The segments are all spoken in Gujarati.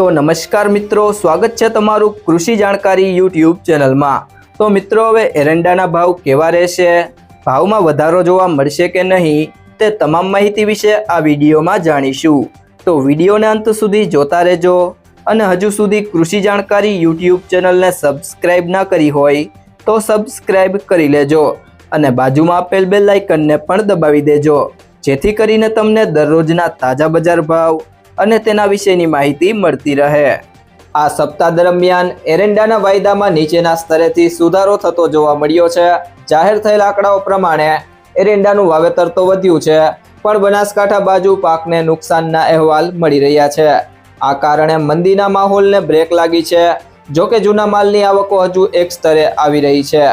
તો નમસ્કાર મિત્રો, સ્વાગત છે તમારું કૃષિ જાણકારી યુટ્યુબ ચેનલમાં. તો મિત્રો, હવે એરંડાના ભાવ કેવા રહેશે? ભાવમાં વધારો જોવા મળશે કે નહીં? તે તમામ માહિતી વિશે આ વિડીયોમાં જાણીશું. તો વિડીયોને અંત સુધી જોતા રહેજો. અને હજુ સુધી કૃષિ જાણકારી યુટ્યુબ ચેનલને સબસ્ક્રાઇબ ના કરી હોય, તો સબસ્ક્રાઇબ કરી લેજો. અને બાજુમાં આપેલ બેલ આઇકનને પણ દબાવી દેજો. જેથી કરીને તમને દરરોજના તાજા બજાર ભાવ અને તેના વિશેની માહિતી મળતી રહે. આ સપ્તાહ દરમિયાન એરંડાના વાયદામાં નીચેના સ્તરેથી સુધારો થતો જોવા મળ્યો છે. જાહેર થયેલા આંકડાઓ પ્રમાણે એરંડાનું વાવેતર તો વધ્યું છે, પણ બનાસકાંઠા બાજુ પાકને નુકસાનના અહેવાલ મળી રહ્યા છે. આ કારણે મંદીના માહોલને બ્રેક લાગી છે, જોકે જૂના માલની આવકો હજુ એક સ્તરે આવી રહી છે.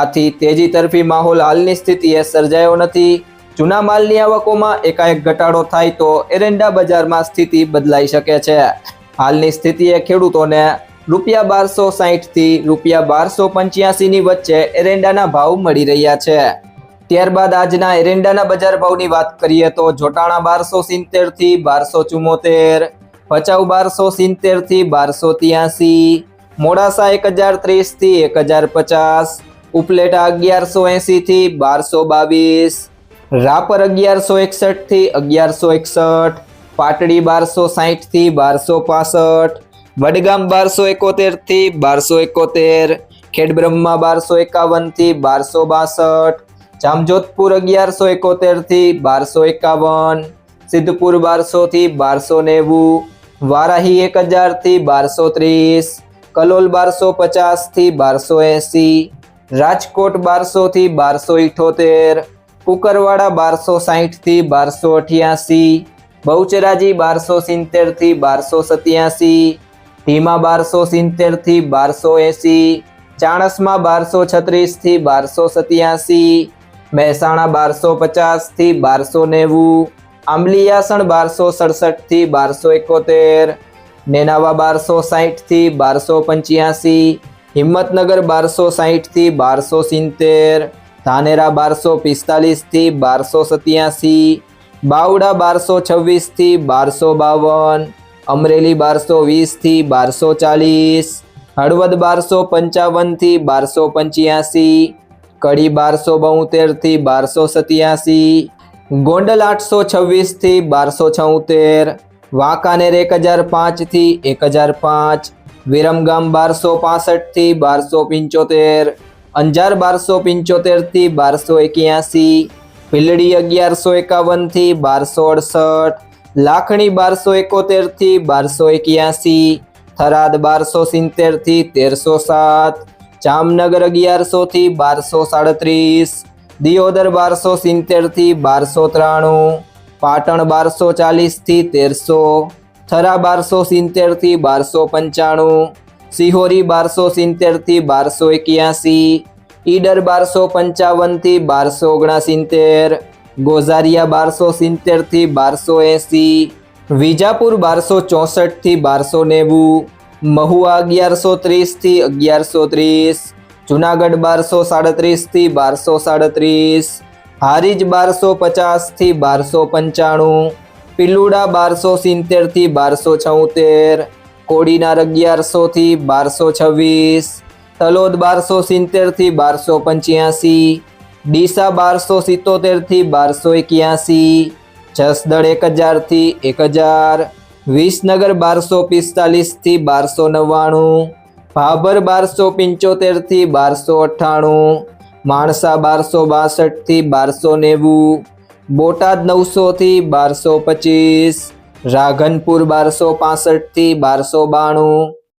આથી તેજી તરફી માહોલ હાલની સ્થિતિએ સર્જાયો નથી. જૂના માલની આવકોમાં એકાએક ઘટાડો થાય તો એરંડા બજારમાં સ્થિતિ બદલાઈ શકે છે. હાલની સ્થિતિએ ખેડૂતોને રૂપિયા બારસો સાહીઠથી રૂપિયા બારસો પંચ્યાસીની વચ્ચે એરંડાના ભાવ મળી રહ્યા છે. ત્યારબાદ આજના એરંડાના બજાર ભાવની વાત કરીએ તો જોટાણા બારસો સિત્તેરથી બારસો ચુમ્મોતેર, ભચાઉ બારસો સિત્તેરથી બારસો ત્યાસી, મોડાસા એક હજાર ત્રીસથી એક હજાર પચાસ, ઉપલેટા અગિયારસો એંસીથી બારસો બાવીસ રાપર અગિયારસો એકસઠથી અગિયારસો એકસઠ, પાટડી બારસો સાહીઠથી બારસો પાસઠ, વડગામ બારસો એકોતેરથી બારસો એકોતેર, ખેડબ્રહ્મા બારસો એકાવનથી બારસો બાસઠ, જામજોધપુર અગિયારસો એકોતેરથી બારસો એકાવન, સિદ્ધપુર બારસોથી બારસો નેવું, વારાહી એક હજારથી બારસો ત્રીસ, કલોલ બારસો પચાસથી બારસો એંસી, રાજકોટ બારસોથી બારસો ઇઠોતેર કુકરવાડા બારસો સાહીઠથી બારસો અઠ્યાસી, બહુચરાજી બારસો સિત્તેરથી બારસો સત્યાસી, ધીમા બારસો સિત્તેરથી બારસો એંસી, ચાણસમાં બારસો છત્રીસથી બારસો સત્યાસી, મહેસાણા બારસો પચાસથી બારસો નેવું, આંબલિયાસણ બારસો સડસઠથી બારસો એકોતેર, નેનાવા બારસો સાહીઠથી બારસો પંચ્યાસી, હિંમતનગર બારસો સાહીઠથી બારસો સિત્તેર ધાનેરા બારસો પિસ્તાલીસથી બારસો સત્યાસી, બાવડા બારસો છવ્વીસથી બારસો બાવન, અમરેલી બારસો વીસથી બારસો ચાલીસ, હળવદ બારસો પંચાવનથી બારસો પંચ્યાસી, કડી બારસો બોતેરથી બારસો સત્યાસી, ગોંડલ આઠસો છવ્વીસથી બારસો છોતેર, વાંકાનેર એક હજાર પાંચથી એક હજાર પાંચ, વિરમગામ બારસો પાસઠથી બારસો પંચોતેર અંજાર બારસો પંચોતેરથી બારસો એક્યાસી, ભીલડી અગિયારસો એકાવનથી બારસો અડસઠ, લાખણી બારસો એકોતેરથી બારસો એક્યાસી, થરાદ બારસો સિત્તેરથી તેરસો સાત, જામનગર અગિયારસોથી બારસો સાડત્રીસ, દિયોદર બારસો સિત્તેરથી બારસો ત્રાણું, પાટણ બારસો ચાલીસથી તેરસો, થરા બારસો સિત્તેરથી બારસો પંચાણું સિહોરી બારસો સિત્તેરથી બારસો એક્યાસી, ઈડર બારસો પંચાવનથી બારસો ઓગણસિત્તેર, ગોઝારિયા બારસો સિત્તેરથી બારસો એંસી, વિજાપુર બારસો ચોસઠથી બારસો નેવું, મહુવા અગિયારસો ત્રીસથી અગિયારસો ત્રીસ, જુનાગઢ બારસો સાડત્રીસથી બારસો સાડત્રીસ, હારીજ બારસો પચાસથી બારસો પંચાણું, પિલુડા બારસો સિત્તેરથી બારસો છોતેર કોડીનાર અગિયારસોથી બારસો છવ્વીસ, તલોદ બારસો સિત્તેરથી બારસો પંચ્યાસી, ડીસા બારસો સિત્તોતેરથી બારસો એક્યાસી જસદળ એક હજારથી એક હજાર, વિસનગર બારસો પિસ્તાલીસથી બારસો નવ્વાણું, ભાભર બારસો પંચોતેરથી બારસો અઠ્ઠાણું, માણસા બારસો બાસઠથી બારસો નેવું, બોટાદ નવસોથી બારસો પચીસ રાઘનપુર બારસો પાસઠથી બારસો બાણું.